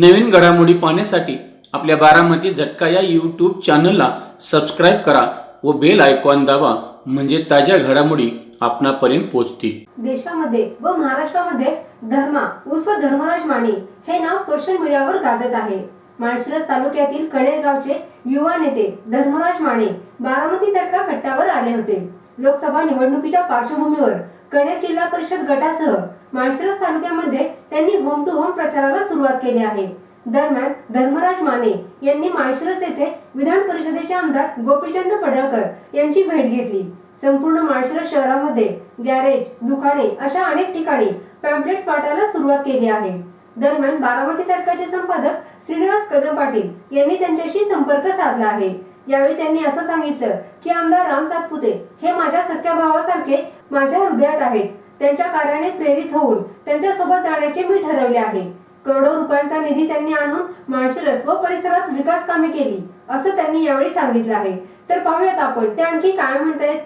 नवीन घडामोडी पाहण्यासाठी आपल्या बारामती झटका या यूट्यूब चॅनलला सबस्क्राईब करा व बेल आयकॉन दाबा म्हणजे ताज्या घडामोडी आपणापर्यंत पोहोचतील. देशामध्ये व महाराष्ट्रामध्ये धर्मा उर्फ धर्मराज माने हे नाव सोशल मीडियावर गाजत आहे. माळशिरस तालुक्यातील कणेर गावचे युवा नेते धर्मराज माने बारामती झटका कट्ट्यावर आले होते. लोकसभा निवडणुकीच्या पार्श्वभूमीवर कणेर जिल्हा परिषद गटासह माळशिरस तालुक्यामध्ये त्यांनी होम टू होम प्रचाराला सुरुवात केली आहे. दरम्यान धर्मराज माने यांनी माळशिरस येथे विधान परिषदेचे आमदार गोपीचंद पडळकर यांची भेट घेतली. संपूर्ण माळशिरस शहरामध्ये गॅरेज दुकाने अशा अनेक ठिकाणी पॅम्पलेट्स वाटायला सुरुवात केली आहे. दरम्यान बारामती सरकारचे संपादक श्रीनिवास कदम पाटील यांनी त्यांच्याशी संपर्क साधला आहे. यावेळी त्यांनी असं सांगितलं की आमदार राम सातपुते हे माझ्या सख्या भावासारखे माझ्या हृदयात आहेत. त्यांच्या कार्याने प्रेरित होऊन त्यांच्यासोबत जाण्याचे मी ठरवले आहे. करोडो रुपयांचा निधी त्यांनी आणून माळशिरस व परिसरात विकास कामे केली असं त्यांनी यावेळी सांगितलं आहे. तर पाहूयात आपण ते आणखी काय म्हणतायत?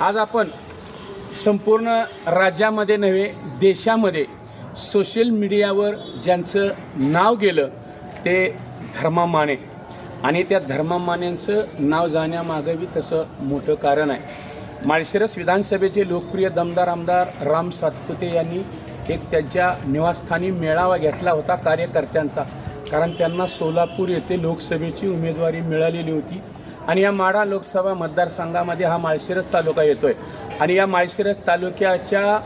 आज आपण संपूर्ण राज्यामध्ये नव्हे देशामध्ये सोशल मीडियावर ज्यांचं नाव गेलं ते धर्मा माने आणि त्या धर्मा मानेंचं नाव जाण्यामागं बी तसं मोठं कारण आहे. माळशिरस विधानसभेचे लोकप्रिय दमदार आमदार राम सातपुते यांनी एक त्यांच्या निवासस्थानी मेळावा घेतला होता कार्यकर्त्यांचा. कारण त्यांना सोलापूर येथे लोकसभेची उमेदवारी मिळालेली होती. आणि या माढा लोकसभा मतदारसंघामध्ये हा माळशिरस तालुका येतो आहे आणि या माळशिरस तालुक्याच्या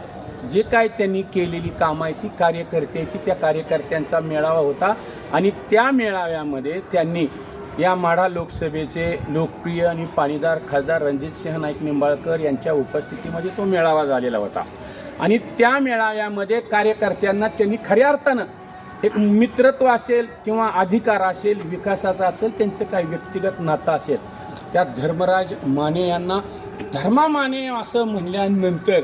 जे काय त्यांनी केलेली कामं आहे ती कार्यकर्ते की त्या कार्यकर्त्यांचा मेळावा होता. आणि त्या मेळाव्यामध्ये त्यांनी या माढा लोकसभेचे लोकप्रिय आणि पाणीदार खासदार रणजितसिंह नाईक निंबाळकर यांच्या उपस्थितीमध्ये तो मेळावा झालेला होता. आणि त्या मेळाव्यामध्ये कार्यकर्त्यांना त्यांनी खऱ्या अर्थानं एक मित्रत्व असेल किंवा अधिकार असेल विकासाचा असेल त्यांचं काही व्यक्तिगत नातं असेल. त्या धर्मराज माने यांना धर्मा माने असं म्हणल्यानंतर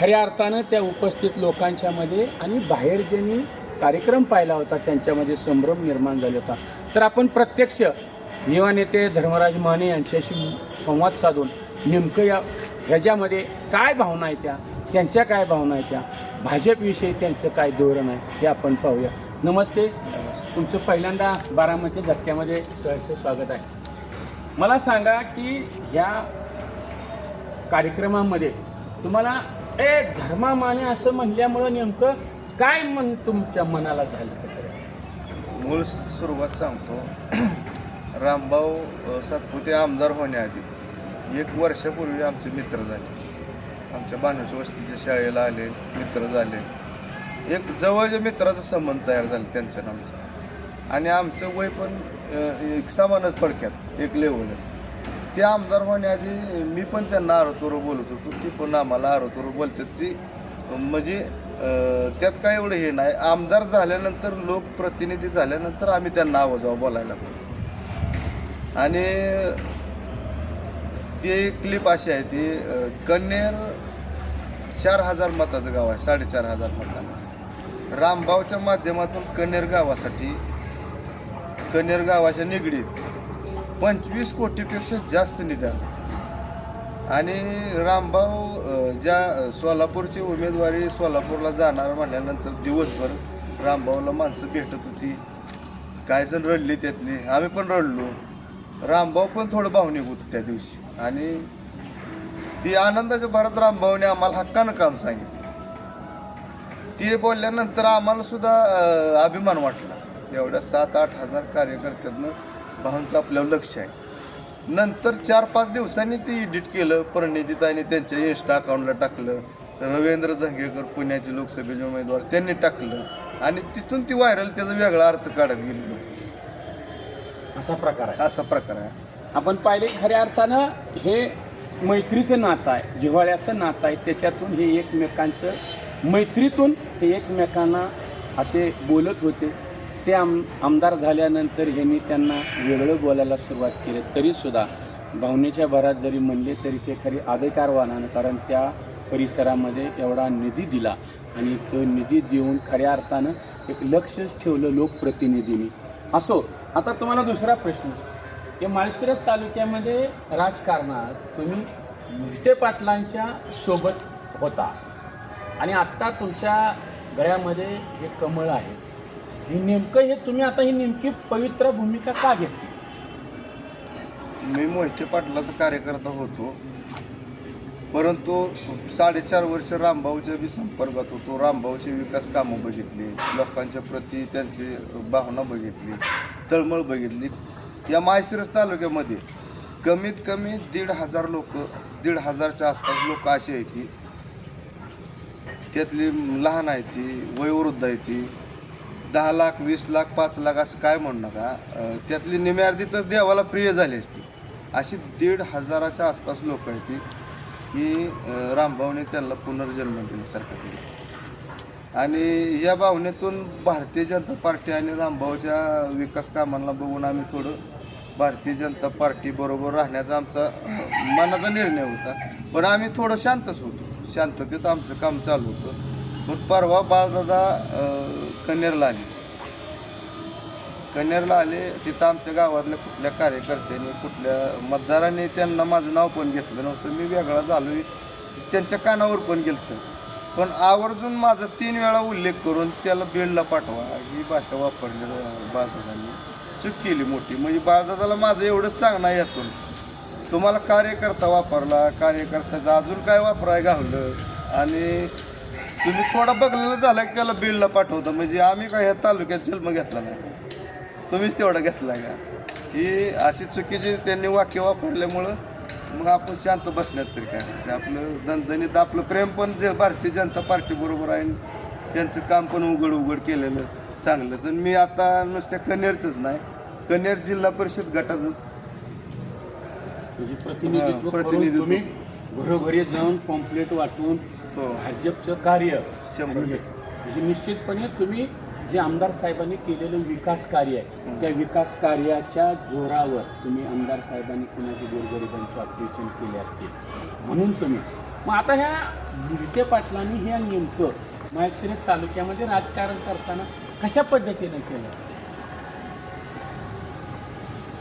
खऱ्या अर्थानं त्या उपस्थित लोकांच्यामध्ये आणि बाहेर ज्यांनी कार्यक्रम पाहिला होता त्यांच्यामध्ये संभ्रम निर्माण झाला होता. तर आपण प्रत्यक्ष युवा नेते धर्मराज माने यांच्याशी संवाद साधून नेमकं या ह्याच्यामध्ये काय भावना आहे त्या? त्यांच्या काय भावना आहेत त्या? भाजपविषयी त्यांचं काय धोरण आहे हे आपण पाहूया. नमस्ते. तुमचं पहिल्यांदा बारामती झटक्यामध्ये सहर्ष स्वागत आहे. मला सांगा की या कार्यक्रमामध्ये तुम्हाला ए धर्मा माने असं म्हणल्यामुळं नेमकं काय मन तुमच्या मनाला झालं? मूळ सुरुवात सांगतो. रामभाऊ सातपुते आमदार होण्याआधी एक वर्षापूर्वी आमचे मित्र झाले. आमच्या बाणूच्या वस्तीच्या शाळेला आले मित्र झाले. एक जवळच्या मित्राचा संबंध तयार झाला त्यांचं आमचा आमचं आणि आमचं वय पण एक समानच थोडक्यात एक लेवलच ते आमदार होण्याआधी मी पण त्यांना आरोतोरो बोलत होतो. ती पण आम्हाला आरोतोरो बोलतात. ती म्हणजे त्यात काय एवढं हे नाही. आमदार झाल्यानंतर लोकप्रतिनिधी झाल्यानंतर आम्ही त्यांना आवाजावं बोलायला पाहिजे आणि ती क्लिप अशी आहे ती कन्नेर चार हजार मताचं गाव आहे साडेचार हजार मतांना. रामभावच्या माध्यमातून कन्नेर गावासाठी कन्नेर गावाच्या निगडीत पंचवीस कोटीपेक्षा जास्त निधी आला. आणि रामभाऊ ज्या सोलापूरची उमेदवारी सोलापूरला जाणार म्हणल्यानंतर दिवसभर रामभाऊला माणसं भेटत होती. काय जण रडली त्यातली. आम्ही पण रडलो. रामभाऊ पण थोडं भावनिक होतं त्या दिवशी. आणि ती आनंदाच्या भरात रामभाऊने आम्हाला हक्कानं काम सांगितलं. ते बोलल्यानंतर आम्हाला सुद्धा अभिमान वाटला. एवढ्या सात आठ हजार कार्यकर्त्यांना भाऊंचं आपल्यावर लक्ष आहे. नंतर चार पाच दिवसांनी ती एडिट केलं परिणितीताईने त्यांच्या इन्स्टा अकाउंटला टाकलं रवींद्र धंगेकर पुण्याचे लोकसभेचे उमेदवार त्यांनी टाकलं आणि तिथून ती व्हायरल त्याचा वेगळा अर्थ काढत गेलेलो असा प्रकार आहे. असा प्रकार आहे. आपण पाहिले खऱ्या अर्थानं हे मैत्रीचं नातं आहे जिव्हाळ्याचं नातं आहे त्याच्यातून हे एकमेकांचं मैत्रीतून हे एकमेकांना असे बोलत होते. ते आम आमदार झाल्यानंतर ह्यांनी त्यांना वेगळं बोलायला सुरुवात केली. तरीसुद्धा भावनेच्या भरात जरी म्हणले तरी ते खरी अधिकारवानानं कारण त्या परिसरामध्ये एवढा निधी दिला आणि तो निधी देऊन खऱ्या अर्थानं एक लक्षच ठेवलं लोकप्रतिनिधींनी. असो आता तुम्हाला दुसरा प्रश्न. की माळशिरस तालुक्यामध्ये राजकारणात तुम्ही मोहिते पाटलांच्या सोबत होता. आणि आत्ता तुमच्या गळ्यामध्ये हे कमळ आहे. हे नेमकं हे तुम्ही आता ही नेमकी पवित्र भूमिका का घेतली? मी मोहिते पाटलाचा कार्यकर्ता होतो. परंतु साडेचार वर्ष रामभाऊच्या बी संपर्कात होतो. रामभाऊचे विकास कामं बघितली. लोकांच्या प्रती त्यांची भावना बघितली. तळमळ बघितली. या माळशिरस तालुक्यामध्ये कमीत कमी दीड हजार लोक दीड हजारच्या आसपास लोक अशी आहेत ती त्यातली लहान आहे ती वयोवृद्ध आहे ती दहा लाख वीस लाख पाच लाख असं काय म्हणू नका. त्यातली निम्यार्धी तर देवाला प्रिय झाली असती. अशी दीड हजाराच्या आसपास लोक आहेत ती की रामभाऊने त्यांना पुनर्जन्म दिल्यासारखं केलं. आणि या भावनेतून भारतीय जनता पार्टी आणि रामभाऊच्या विकास कामांना बघून आम्ही थोडं भारतीय जनता पार्टी बरोबर राहण्याचा आमचा मनाचा निर्णय होता. पण आम्ही थोडं शांतच होतो. शांततेत आमचं काम चालू होतं. पण परवा बाळदादा कन्नेरला आली. कन्नेरला आले तिथं आमच्या गावातल्या कुठल्या कार्यकर्त्यांनी कुठल्या मतदारांनी त्यांना माझं नाव पण घेतलं नव्हतं. मी वेगळा झालो. त्यांच्या कानावर पण गेलं पण आवर्जून माझा तीन वेळा उल्लेख करून त्याला बीडला पाठवा ही भाषा वापरली बाळदादांनी. चूक केली मोठी. म्हणजे बाळदादाला माझं एवढंच सांगणं यातून. तुम्हाला कार्यकर्ता वापरला. कार्यकर्त्याचं अजून काय वापराय घावलं? आणि तुम्ही थोडा बघलेलं झाला की त्याला बीडला पाठवतं. म्हणजे आम्ही काय ह्या तालुक्यात जन्म घेतला नाही. तुम्हीच तेवढा घेतला का? ही अशी चुकीची त्यांनी वाक्य वापरल्यामुळं मग आपण शांत बसण्यात तरी काय? म्हणजे आपलं दणदणीत आपलं प्रेम पण जे भारतीय जनता पार्टी बरोबर आहे त्यांचं काम पण उघड उघड केलेलं चांगलंच. आणि मी आता नुसत्या कन्नेरचंच नाही कन्नेर जिल्हा परिषद गटाचंच. म्हणजे प्रतिनिधित्व. तुम्ही घरोघरी जाऊन पॉम्पलेट वाटून. भाजपचं कार्य. हे- म्हणजे निश्चितपणे तुम्ही जे आमदार साहेबांनी केलेलं विकास कार्य आहे त्या विकास कार्याच्या जोरावर तुम्ही आमदार साहेबांनी कुणाची गोरगरिबांचे ऑपरेशन केले असतील म्हणून तुम्ही. मग आता ह्या विखे पाटलांनी हे नेमकं माहेश्वरी तालुक्यामध्ये राजकारण करताना कशा पद्धतीने केलं?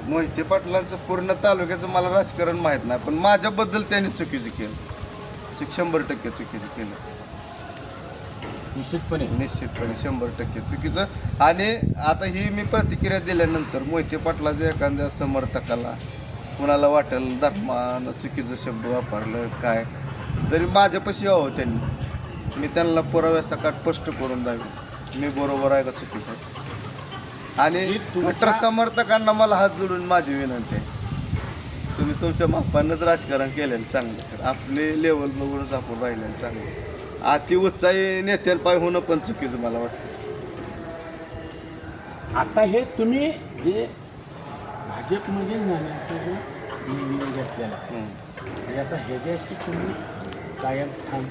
मोहिते पाटलांचं पूर्ण तालुक्याचं मला राजकारण माहीत नाही पण माझ्याबद्दल त्यांनी चुकीचं केलं. चूक शंभर टक्के चुकीचं केलं. निश्चितपणे. निश्चितपणे शंभर टक्के चुकीचं. आणि आता ही मी प्रतिक्रिया दिल्यानंतर मोहिते पाटलाच्या एखाद्या समर्थकाला कुणाला वाटेल धर्मानं चुकीचं शब्द वापरलं काय? तरी माझ्यापाशी यावं त्यांनी. मी त्यांना पुराव्यासकट स्पष्ट करून द्यावे. मी बरोबर आहे का चुकीचं? आणि कट्टर समर्थकांना मला हात जोडून माझी विनंती आहे. तुम्ही तुमच्या मापानंच राजकारण केलेलं चांगलं. तर आपले लेवल बघूनच आपण राहिलेलं चांगलं. अति उत्साही नेत्यांपाय होणं पण चुकीचं मला वाटतं. आता हे तुम्ही जे भाजपमध्ये जाण्याचा निर्णय घेतलेला आता ह्याच्याशी तुम्ही कायम ठाम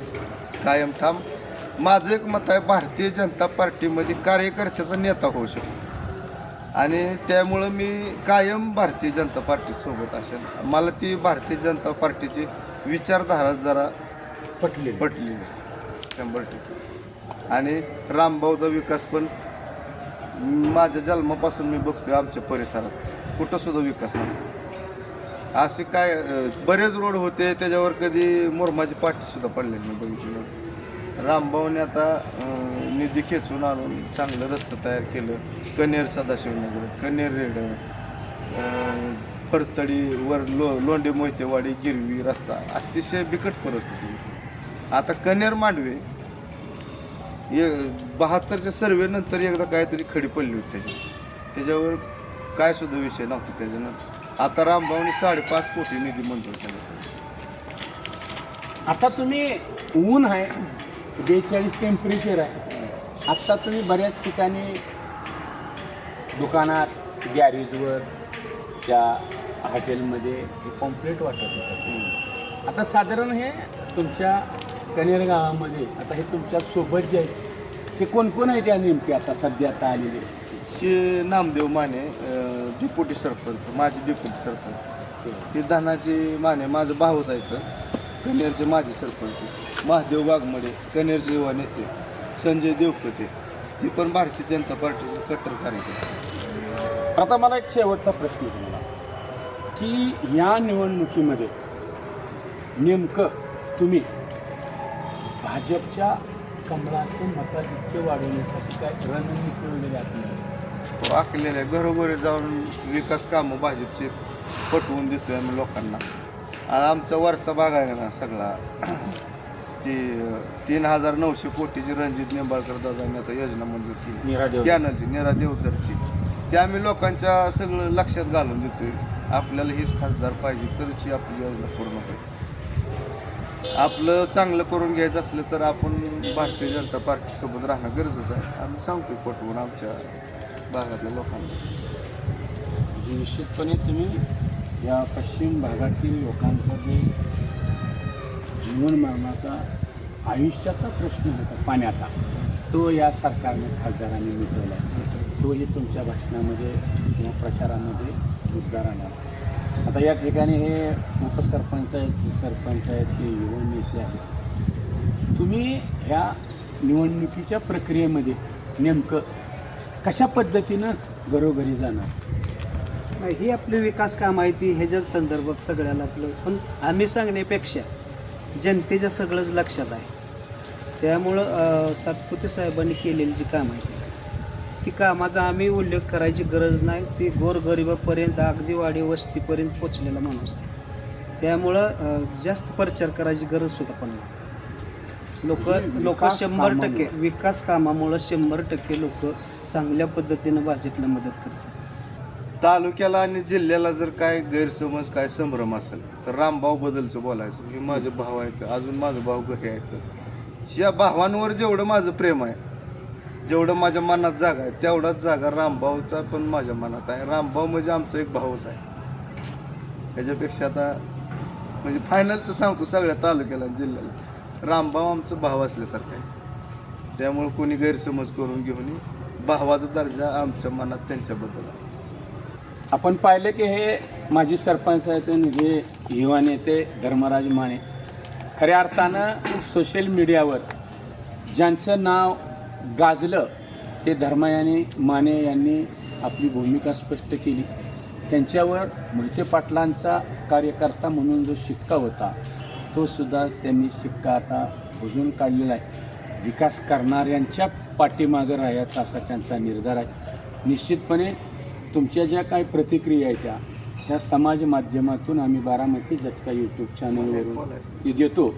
कायम ठाम माझं एक मत आहे भारतीय जनता पार्टीमध्ये कार्यकर्त्याचा नेता होऊ शकतो. आणि त्यामुळं मी कायम भारतीय जनता पार्टीसोबत असेल. मला ती भारतीय जनता पार्टीची विचारधारा जरा पटले पटली शंभर टक्के. आणि रामभाऊचा विकास पण माझ्या जन्मापासून मी बघतोय आमच्या परिसरात. कुठं सुद्धा विकास नाही. असे काय बरेच रोड होते त्याच्यावर कधी मुरमाची पाठी सुद्धा पडलेली नाही बघितली. रामभाऊने आता निधी खेचून आणून चांगलं रस्तं तयार केलं. कनेर सदाशिवनगर कनेर रेड अं, वर लो लोंडे मोहितेवाडी गिरवी रस्ता अतिशय बिकट परिस्थिती आता कनेर मांडवे ये बहात्तरच्या सर्वेनंतर एकदा काहीतरी खडी पडली होती त्याची त्याच्यावर काय सुद्धा विषय नव्हता त्याच्यानं आता रामभाऊने साडेपाच कोटी निधी मंजूर केला. आता तुम्ही ऊन आहे बेचाळीस टेम्परेचर आहे. आत्ता तुम्ही बऱ्याच ठिकाणी दुकानात गॅरेजवर त्या हॉटेलमध्ये हे पॉम्पलेट वाटत होतं. आता साधारण हे तुमच्या कनेर गावामध्ये आता हे तुमच्यासोबत जे आहेत हे कोण कोण आहे त्या नेमके आता सध्या आता आलेले? शे नामदेव माने अं, डेप्युटी सरपंच माझे डेप्युटी सरपंच. ते धनाचे माने माझं भाऊच आहेत. कनेरचे माजी सरपंच महादेव वाघमडे कनेरचे युवा नेते संजय देवकते ते पण भारतीय जनता पार्टीचे कट्टर कार्यकर्ते आता मला एक शेवटचा प्रश्न तुम्हाला. की या निवडणुकीमध्ये नेमकं तुम्ही भाजपच्या कमळाचं मताधिक्य वाढवण्यासाठी काय रणनीती वगैरे आपल्याला आखलेलं आहे. घरोघरी जाऊन विकास कामं भाजपचे पटवून देतोय आम्ही लोकांना. आमचा वरचा भाग आहे ना सगळा. ती तीन हजार नऊशे कोटीची रणजित निंबाळकर दादांनी आता योजना मंजूर केली. कॅनलची निरा देवधरची ते आम्ही लोकांच्या सगळं लक्षात घालून देतोय. आपल्याला हीच खासदार पाहिजे तरच ही आपली योजना पूर्ण होईल. आपलं चांगलं करून घ्यायचं असलं तर आपण भारतीय जनता पार्टीसोबत राहणं गरजेचं आहे. आम्ही सांगतोय पटवून आमच्या भागातल्या लोकांना. निश्चितपणे तुम्ही या पश्चिम भागातील लोकांचा जे जीवनमरणाचा आयुष्याचा प्रश्न होता पाण्याचा तो या सरकारने खासदारांनी मिटवला. तोही तुमच्या भाषणामध्ये किंवा प्रचारामध्ये मुद्दा राहणार आता या ठिकाणी हे उपसरपंच आहेत की सरपंच आहेत की युवन नेते आहेत. तुम्ही ह्या निवडणुकीच्या प्रक्रियेमध्ये नेमकं कशा पद्धतीनं घरोघरी जाणार? ही आपली विकास काम आहे ती ह्याच्याच संदर्भात सगळ्याला आपलं. पण आम्ही सांगण्यापेक्षा जनतेच्या सगळंच लक्षात आहे. त्यामुळं सातपुते साहेबांनी केलेली जी काम आहे ती कामाचा आम्ही उल्लेख करायची गरज नाही. ती गोरगरिबापर्यंत अगदी वाडी वस्तीपर्यंत पोचलेला माणूस आहे. त्यामुळं जास्त प्रचार करायची गरज सुद्धा पण नाही. लोक म्हणजे लोक शंभर टक्के. विकास कामामुळं शंभर टक्के लोक चांगल्या पद्धतीनं भाजपला मदत करतात. तालुक्याला आणि जिल्ह्याला जर काय गैरसमज काय संभ्रम असेल तर रामभाऊ बदलचं बोलायचं. हे माझे भाऊ आहेत अजून माझं भाऊ घरी आहेत. या भावांवर जेवढं माझं प्रेम आहे जेवढं माझ्या मनात जागा आहे तेवढाच जागा रामभाऊचा पण माझ्या मनात आहे. रामभाऊ म्हणजे आमचा एक भाऊच आहे. त्याच्यापेक्षा आता म्हणजे फायनलचं सांगतो सगळ्या तालुक्याला जिल्ह्याला. रामभाऊ आमचं भाव असल्यासारखं आहे. त्यामुळे कोणी गैरसमज करून घेऊन भावाचा दर्जा आमच्या मनात त्यांच्याबद्दल आहे. आपण पाहिलं की हे माजी सरपंच आहेत आणि हे युवा नेते धर्मराज माने. खऱ्या अर्थानं सोशल मीडियावर ज्यांचं नाव गाजलं ते धर्मयाने माने यांनी आपली भूमिका स्पष्ट केली. त्यांच्यावर मोहिते पाटलांचा कार्यकर्ता म्हणून जो शिक्का होता तो सुद्धा त्यांनी शिक्का आता बुजून काढलेला आहे. विकास करणाऱ्यांच्या पाठीमागं राहायचा असा त्यांचा निर्धार आहे. निश्चितपणे तुमच्या ज्या काही प्रतिक्रिया आहेत त्या त्या समाज माध्यमातून आम्ही बारामती झटका यूट्यूब चॅनलवरून ती देतो.